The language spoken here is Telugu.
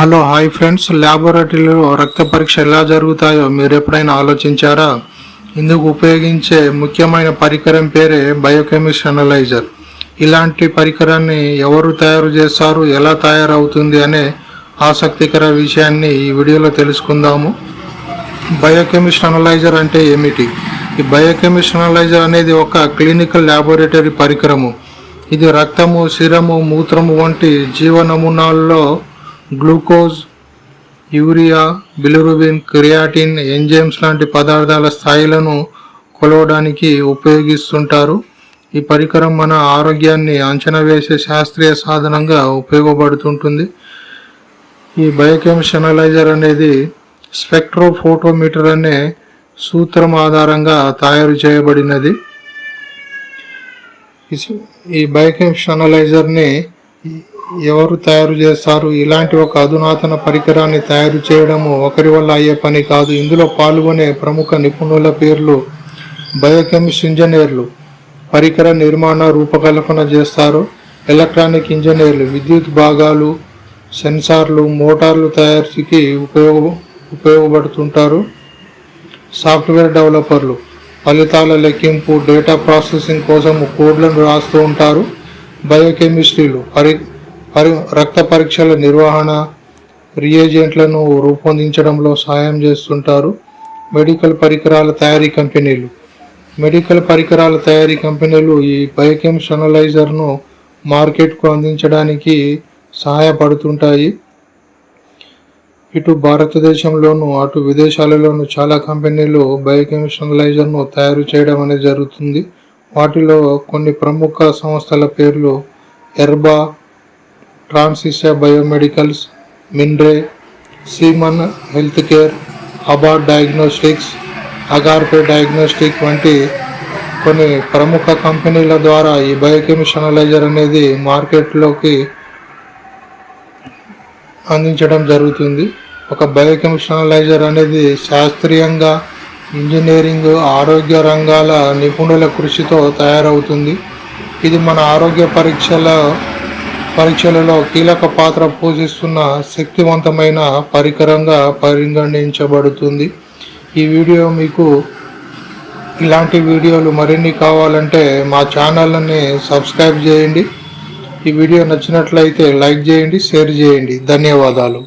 Hello hi friends. ల్యాబొరేటరీలో రక్త పరీక్ష ఎలా జరుగుతాయో మీరు ఎప్పుడైనా ఆలోచించారా? ఇందుకు ఉపయోగించే ముఖ్యమైన పరికరం పేరే బయోకెమిస్ట్ అనలైజర్. ఇలాంటి పరికరాన్ని ఎవరు తయారు చేస్తారు? ఎలా తయారవుతుంది అనే ఆసక్తికర విషయాన్ని ఈ వీడియోలో తెలుసుకుందాము. బయోకెమిస్ట్ అనలైజర్ అంటే ఏమిటి? ఈ బయోకెమిస్ట్ అనలైజర్ అనేది ఒక క్లినికల్ ల్యాబొరేటరీ పరికరము. ఇది రక్తము సిరము మూత్రము వంటి జీవ నమూనాల్లో glucose urea bilirubin creatine enzymes లాంటి పదార్థాల స్థాయిలను కొలవడానికి ఉపయోగిస్తుంటారు. ఈ పరికరం మన ఆరోగ్యాన్ని అంచనా వేసే శాస్త్రీయ సాధనంగా ఉపయోగపడుతుంటుంది. ఈ బయోకెమిస్ట్ అనలైజర్ అనేది స్పెక్ట్రోఫోటోమీటర్ అనే సూత్రం ఆధారంగా తయారు చేయబడినది. ఈ బయోకెమిస్ట్ అనలైజర్ని ఎవరు తయారు చేస్తారు? ఇలాంటి ఒక అధునాతన పరికరాన్ని తయారు చేయడము ఒకరి వల్ల అయ్యే పని కాదు. ఇందులో పాల్గొనే ప్రముఖ నిపుణుల పేర్లు బయోకెమిస్ట్ ఇంజనీర్లు. పరికర నిర్మాణ రూపకల్పన చేస్తారు. ఎలక్ట్రానిక్ ఇంజనీర్లు విద్యుత్ భాగాలు సెన్సార్లు మోటార్లు తయారీకి ఉపయోగ ఉపయోగపడుతుంటారు. సాఫ్ట్వేర్ డెవలపర్లు ఫలితాల లెక్కింపు డేటా ప్రాసెసింగ్ కోసం కోడ్లను రాస్తూ ఉంటారు. బయోకెమిస్ట్రీలు పరి పరి రక్త పరీక్షల నిర్వహణ రియేజెంట్లను రూపొందించడంలో సహాయం చేస్తుంటారు మెడికల్ పరికరాల తయారీ కంపెనీలు. మెడికల్ పరికరాల తయారీ కంపెనీలు ఈ బయోకెమిస్ట్ అనలైజర్ను మార్కెట్కు అందించడానికి సహాయపడుతుంటాయి. ఇటు భారతదేశంలోను అటు విదేశాలలోను చాలా కంపెనీలు బయోకెమిస్ట్ అనలైజర్ను తయారు చేయడం అనేది జరుగుతుంది. వాటిలో కొన్ని ప్రముఖ సంస్థల పేర్లు Erba Transasia Biomedicals Mindray Siemens Health Care Abbott Diagnostics Agappe Diagnostic వంటి కొన్ని ప్రముఖ కంపెనీల ద్వారా ఈ బయోకెమిస్ట్ అనలైజర్ అనేది మార్కెట్లోకి అందించడం జరుగుతుంది. ఒక బయోకెమిస్ట్ అనలైజర్ అనేది శాస్త్రీయంగా ఇంజనీరింగ్ ఆరోగ్య రంగాల నిపుణుల కృషితో తయారవుతుంది. ఇది మన ఆరోగ్య పరీక్షల పరీక్షలలో కీలక పాత్ర పోషిస్తున్న శక్తివంతమైన పరికరంగా పరిగణించబడుతుంది. ఈ వీడియో మీకు ఇలాంటి వీడియోలు మరిన్ని కావాలంటే మా ఛానల్ని సబ్స్క్రైబ్ చేయండి. ఈ వీడియో నచ్చినట్లయితే లైక్ చేయండి షేర్ చేయండి. ధన్యవాదాలు.